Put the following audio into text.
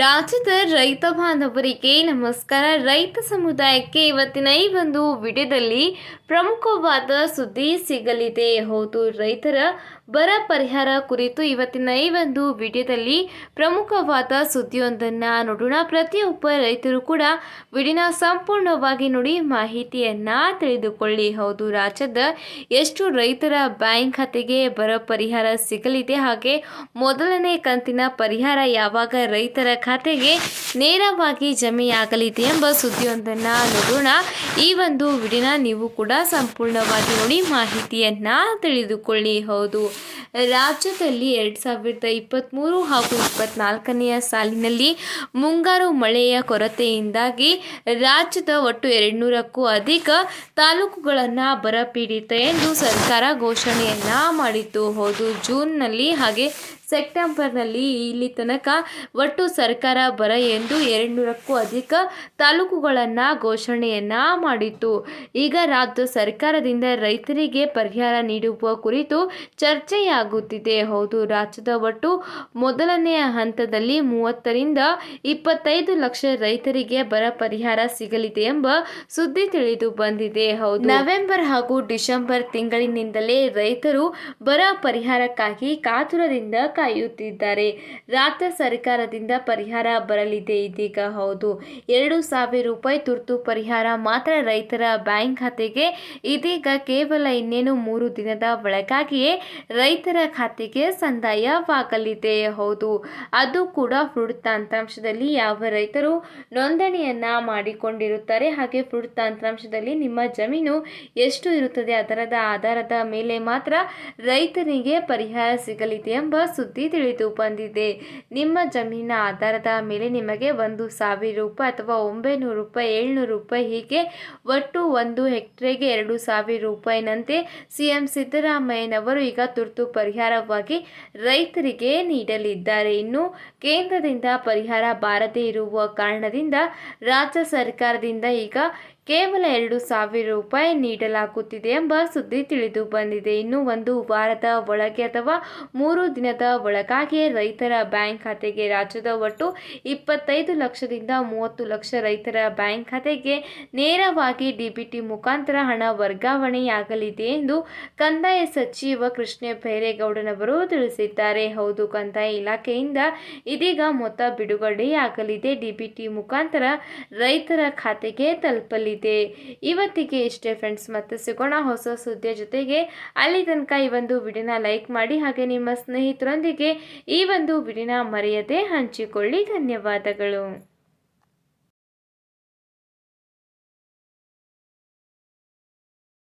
ರಾಜ್ಯದ ರೈತ ಬಾಂಧವರಿಗೆ ನಮಸ್ಕಾರ. ರೈತ ಸಮುದಾಯಕ್ಕೆ ಇವತ್ತಿನ ಈ ಒಂದು ವಿಡಿಯೋದಲ್ಲಿ ಪ್ರಮುಖವಾದ ಸುದ್ದಿ ಸಿಗಲಿದೆ. ಹೌದು, ರೈತರ ಬರ ಪರಿಹಾರ ಕುರಿತು ಇವತ್ತಿನ ಈ ಒಂದು ವಿಡಿಯೋದಲ್ಲಿ ಪ್ರಮುಖವಾದ ಸುದ್ದಿಯೊಂದನ್ನು ನೋಡೋಣ. ಪ್ರತಿಯೊಬ್ಬ ರೈತರು ಕೂಡ ವಿಡಿಯೋನ ಸಂಪೂರ್ಣವಾಗಿ ನೋಡಿ ಮಾಹಿತಿಯನ್ನು ತಿಳಿದುಕೊಳ್ಳಿ. ಹೌದು, ರಾಜ್ಯದ ಎಷ್ಟು ರೈತರ ಬ್ಯಾಂಕ್ ಖಾತೆಗೆ ಬರ ಪರಿಹಾರ ಸಿಗಲಿದೆ ಹಾಗೆ ಮೊದಲನೇ ಕಂತಿನ ಪರಿಹಾರ ಯಾವಾಗ ರೈತರ ಖಾತೆಗೆ ನೇರವಾಗಿ ಜಮೆಯಾಗಲಿದೆ ಎಂಬ ಸುದ್ದಿಯೊಂದನ್ನು ನೋಡೋಣ. ಈ ಒಂದು ವಿಡಿಯೋನ ನೀವು ಕೂಡ ಸಂಪೂರ್ಣವಾಗಿ ನೋಡಿ ಮಾಹಿತಿಯನ್ನು ತಿಳಿದುಕೊಳ್ಳಿ. ಹೌದು. ರಾಜ್ಯದಲ್ಲಿ ಎರಡು ಸಾವಿರದ ಇಪ್ಪತ್ತ್ಮೂರು ಹಾಗೂ ಇಪ್ಪತ್ನಾಲ್ಕನೆಯ ಸಾಲಿನಲ್ಲಿ ಮುಂಗಾರು ಮಳೆಯ ಕೊರತೆಯಿಂದಾಗಿ ರಾಜ್ಯದ ಒಟ್ಟು ಎರಡುನೂರಕ್ಕೂ ಅಧಿಕ ತಾಲೂಕುಗಳನ್ನು ಬರಪೀಡಿತ ಎಂದು ಸರ್ಕಾರ ಘೋಷಣೆಯನ್ನ ಮಾಡಿತ್ತು. ಹೌದು, ಜೂನ್ನಲ್ಲಿ ಹಾಗೆ ಸೆಪ್ಟೆಂಬರ್ನಲ್ಲಿ ಇಲ್ಲಿ ತನಕ ಒಟ್ಟು ಸರ್ಕಾರ ಬರ ಎಂದು ಎರಡುನೂರಕ್ಕೂ ಅಧಿಕ ತಾಲೂಕುಗಳನ್ನು ಘೋಷಣೆಯನ್ನ ಮಾಡಿತ್ತು. ಈಗ ರಾಜ್ಯ ಸರ್ಕಾರದಿಂದ ರೈತರಿಗೆ ಪರಿಹಾರ ನೀಡುವ ಕುರಿತು ಚರ್ಚೆಯಾಗುತ್ತಿದೆ ಹೌದು, ರಾಜ್ಯದ ಒಟ್ಟು ಮೊದಲನೆಯ ಹಂತದಲ್ಲಿ ಮೂವತ್ತರಿಂದ ಇಪ್ಪತ್ತೈದು ಲಕ್ಷ ರೈತರಿಗೆ ಬರ ಪರಿಹಾರ ಸಿಗಲಿದೆ ಎಂಬ ಸುದ್ದಿ ತಿಳಿದು ಬಂದಿದೆ. ಹೌದು. ನವೆಂಬರ್ ಹಾಗೂ ಡಿಸೆಂಬರ್ ತಿಂಗಳಿನಿಂದಲೇ ರೈತರು ಬರ ಪರಿಹಾರಕ್ಕಾಗಿ ಕಾತುರದಿಂದ ಕಾಯುತ್ತಿದ್ದಾರೆ. ರಾಜ್ಯ ಸರ್ಕಾರದಿಂದ ಪರಿಹಾರ ಬರಲಿದೆ ಇದೀಗ. ಹೌದು, ಎರಡು ಸಾವಿರ ರೂಪಾಯಿ ತುರ್ತು ಪರಿಹಾರ ಮಾತ್ರ ರೈತರ ಬ್ಯಾಂಕ್ ಖಾತೆಗೆ ಇದೀಗ ಕೇವಲ ಇನ್ನೇನು ಮೂರು ದಿನದ ಒಳಗಾಗಿಯೇ ರೈತರ ಖಾತೆಗೆ ಸಂದಾಯವಾಗಲಿದೆ. ಹೌದು, ಅದು ಕೂಡ ಫ್ರೂಟ್ ತಂತ್ರಾಂಶದಲ್ಲಿ ಯಾವ ರೈತರು ನೋಂದಣಿಯನ್ನ ಮಾಡಿಕೊಂಡಿರುತ್ತಾರೆ ಹಾಗೆ ಫ್ರೂಟ್ ತಂತ್ರಾಂಶದಲ್ಲಿ ನಿಮ್ಮ ಜಮೀನು ಎಷ್ಟು ಇರುತ್ತದೆ ಅದರದ ಆಧಾರದ ಮೇಲೆ ಮಾತ್ರ ರೈತನಿಗೆ ಪರಿಹಾರ ಸಿಗಲಿದೆ ಎಂಬ ಸುದ್ದಿ ತಿಳಿದು ಬಂದಿದೆ. ನಿಮ್ಮ ಜಮೀನಿನ ಆಧಾರದ ಮೇಲೆ ನಿಮಗೆ ಒಂದು ಸಾವಿರ ರೂಪಾಯಿ ಅಥವಾ ಒಂಬೈನೂರು ರೂಪಾಯಿ, ಏಳ್ನೂರು ರೂಪಾಯಿ ಹೀಗೆ ಒಟ್ಟು ಒಂದು ಹೆಕ್ಟ್ರೆಗೆ ಎರಡು ಸಾವಿರ ರೂಪಾಯಿನಂತೆ ಸಿಎಂ ಸಿದ್ದರಾಮಯ್ಯನವರು ಈಗ ತುರ್ತು ಪರಿಹಾರವಾಗಿ ರೈತರಿಗೆ ನೀಡಲಿದ್ದಾರೆ. ಇನ್ನು ಕೇಂದ್ರದಿಂದ ಪರಿಹಾರ ಬಾರದೇ ಇರುವ ಕಾರಣದಿಂದ ರಾಜ್ಯ ಸರ್ಕಾರದಿಂದ ಈಗ ಕೇವಲ ಎರಡು ಸಾವಿರ ರೂಪಾಯಿ ನೀಡಲಾಗುತ್ತಿದೆ ಎಂಬ ಸುದ್ದಿ ತಿಳಿದು ಬಂದಿದೆ. ಇನ್ನು ಒಂದು ವಾರದ ಒಳಗೆ ಅಥವಾ ಮೂರು ದಿನದ ಒಳಗಾಗಿಯೇ ರೈತರ ಬ್ಯಾಂಕ್ ಖಾತೆಗೆ ರಾಜ್ಯದ ಒಟ್ಟು ಇಪ್ಪತ್ತೈದು ಲಕ್ಷದಿಂದ ಮೂವತ್ತು ಲಕ್ಷ ರೈತರ ಬ್ಯಾಂಕ್ ಖಾತೆಗೆ ನೇರವಾಗಿ ಡಿಬಿಟಿ ಮುಖಾಂತರ ಹಣ ವರ್ಗಾವಣೆಯಾಗಲಿದೆ ಎಂದು ಕಂದಾಯ ಸಚಿವ ಕೃಷ್ಣ ಬೈರೇಗೌಡನವರು ತಿಳಿಸಿದ್ದಾರೆ. ಹೌದು, ಕಂದಾಯ ಇಲಾಖೆಯಿಂದ ಇದೀಗ ಮೊತ್ತ ಬಿಡುಗಡೆಯಾಗಲಿದೆ. ಡಿಬಿಟಿ ಮುಖಾಂತರ ರೈತರ ಖಾತೆಗೆ ತಲುಪಲಿದೆ ಇವತ್ತಿಗೆ ಇಷ್ಟೇ ಫ್ರೆಂಡ್ಸ್ ಮತ್ತೆ ಸಿಗೋಣ ಹೊಸ ಸುದ್ದಿಯ ಜೊತೆಗೆ. ಅಲ್ಲಿ ತನಕ ಈ ಒಂದು ವಿಡಿಯೋನ ಲೈಕ್ ಮಾಡಿ ಹಾಗೆ ನಿಮ್ಮ ಸ್ನೇಹಿತರೊಂದಿಗೆ ಈ ಒಂದು ವಿಡಿಯೋನ ಮರೆಯದೆ ಹಂಚಿಕೊಳ್ಳಿ. ಧನ್ಯವಾದಗಳು.